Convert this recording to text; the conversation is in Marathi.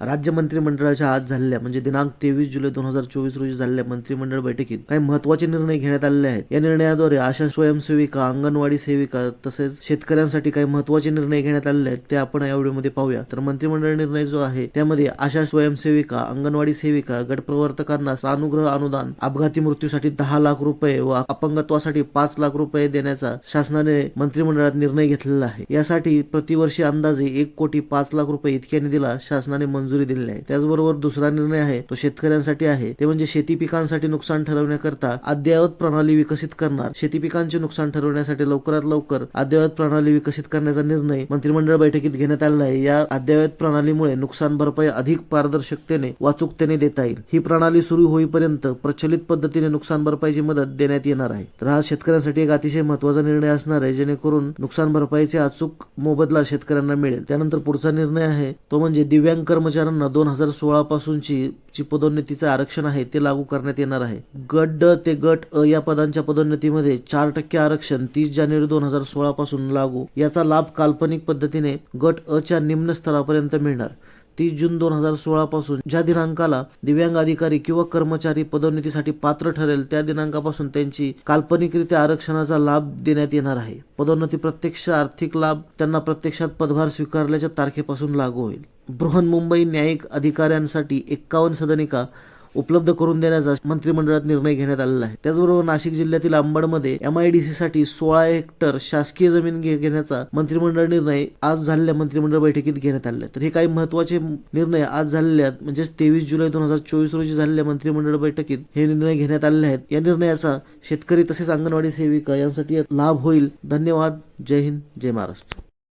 राज्य मंत्रिमंडळाच्या आज झालेल्या म्हणजे दिनांक तेवीस जुलै दोन हजार चोवीस रोजी झालेल्या मंत्रिमंडळ बैठकीत काही महत्त्वाचे निर्णय घेण्यात आलेले आहेत. या निर्णयाद्वारे आशा स्वयंसेविका अंगणवाडी सेविका तसेच शेतकऱ्यांसाठी काही महत्त्वाचे निर्णय घेण्यात आलेले आहेत ते आपण या व्हिडिओमध्ये पाहूया. तर मंत्रिमंडळ निर्णय जो आहे त्यामध्ये आशा स्वयंसेविका अंगणवाडी सेविका गट प्रवर्तकांना सानुग्रह अनुदान अपघाती मृत्यूसाठी दहा लाख रुपये व अपंगत्वासाठी पाच लाख रुपये देण्याचा शासनाने मंत्रिमंडळात निर्णय घेतलेला आहे. यासाठी प्रतिवर्षी अंदाजे एक कोटी पाच लाख रुपये इतक्या निधीला शासनाने मंजुरी दिलेली आहे त्याचबरोबर दुसरा निर्णय आहे तो शेतकऱ्यांसाठी आहे. ते म्हणजे शेती पिकांसाठी नुकसान ठरवण्याकरता अद्ययावत प्रणाली विकसित करणार. शेती पिकांचे नुकसान ठरवण्यासाठी लवकरात लवकर अद्ययावत प्रणाली विकसित करण्याचा निर्णय मंत्रिमंडळ बैठकीत घेण्यात आलेला आहे. या अद्ययावत प्रणालीमुळे नुकसान भरपाई अधिक पारदर्शकतेने वाचुकतेने देता येईल. ही प्रणाली सुरू होईपर्यंत प्रचलित पद्धतीने नुकसान भरपाईची मदत देण्यात येणार आहे. तर हा शेतकऱ्यांसाठी एक अतिशय महत्त्वाचा निर्णय असणार आहे जेणेकरून नुकसान भरपाईचे अचूक मोबदला शेतकऱ्यांना मिळेल. त्यानंतर पुढचा निर्णय आहे तो म्हणजे दिव्यांग कर्मचाऱ्यांना दोन हजार सोळा पासूनची जी पदोन्नतीचे आरक्षण आहे ते लागू करण्यात येणार आहे. गट ड ते गट अ या पदांच्या पदोन्नतीमध्ये चार टक्के आरक्षण तीस जानेवारी दोन हजार सोळा पासून लागू. याचा लाभ काल्पनिक पद्धतीने गट अ च्या निम्न स्तरापर्यंत मिळणार. तीस जून दोन हजार सोळा पासून ज्या दिनांकाला दिव्यांग अधिकारी किंवा कर्मचारी पदोन्नतीसाठी पात्र ठरेल त्या दिनांकापासून त्यांची काल्पनिकरित्या आरक्षणाचा लाभ देण्यात येणार आहे. पदोन्नती प्रत्यक्ष आर्थिक लाभ त्यांना प्रत्यक्षात पदभार स्वीकारल्याच्या तारखेपासून लागू होईल. बृहन्मुंबई न्यायिक अधिकाऱ्यांसाठी एक्कावन्न सदनिका उपलब्ध करून देण्याचा मंत्रिमंडळात निर्णय घेण्यात आलेला आहे. त्याचबरोबर नाशिक जिल्ह्यातील अंबडमध्ये एमआयडीसी साठी सोळा हेक्टर शासकीय जमीन घे- घेण्याचा मंत्रिमंडळ निर्णय आज झालेल्या मंत्रिमंडळ बैठकीत घेण्यात आले तर हे काही महत्त्वाचे निर्णय आज झालेले आहेत म्हणजेच तेवीस जुलै दोन हजार चोवीस रोजी झालेल्या मंत्रिमंडळ बैठकीत हे निर्णय घेण्यात आलेले आहेत. या निर्णयाचा शेतकरी तसेच अंगणवाडी सेविका यांसाठी लाभ होईल. धन्यवाद. जय हिंद. जय महाराष्ट्र.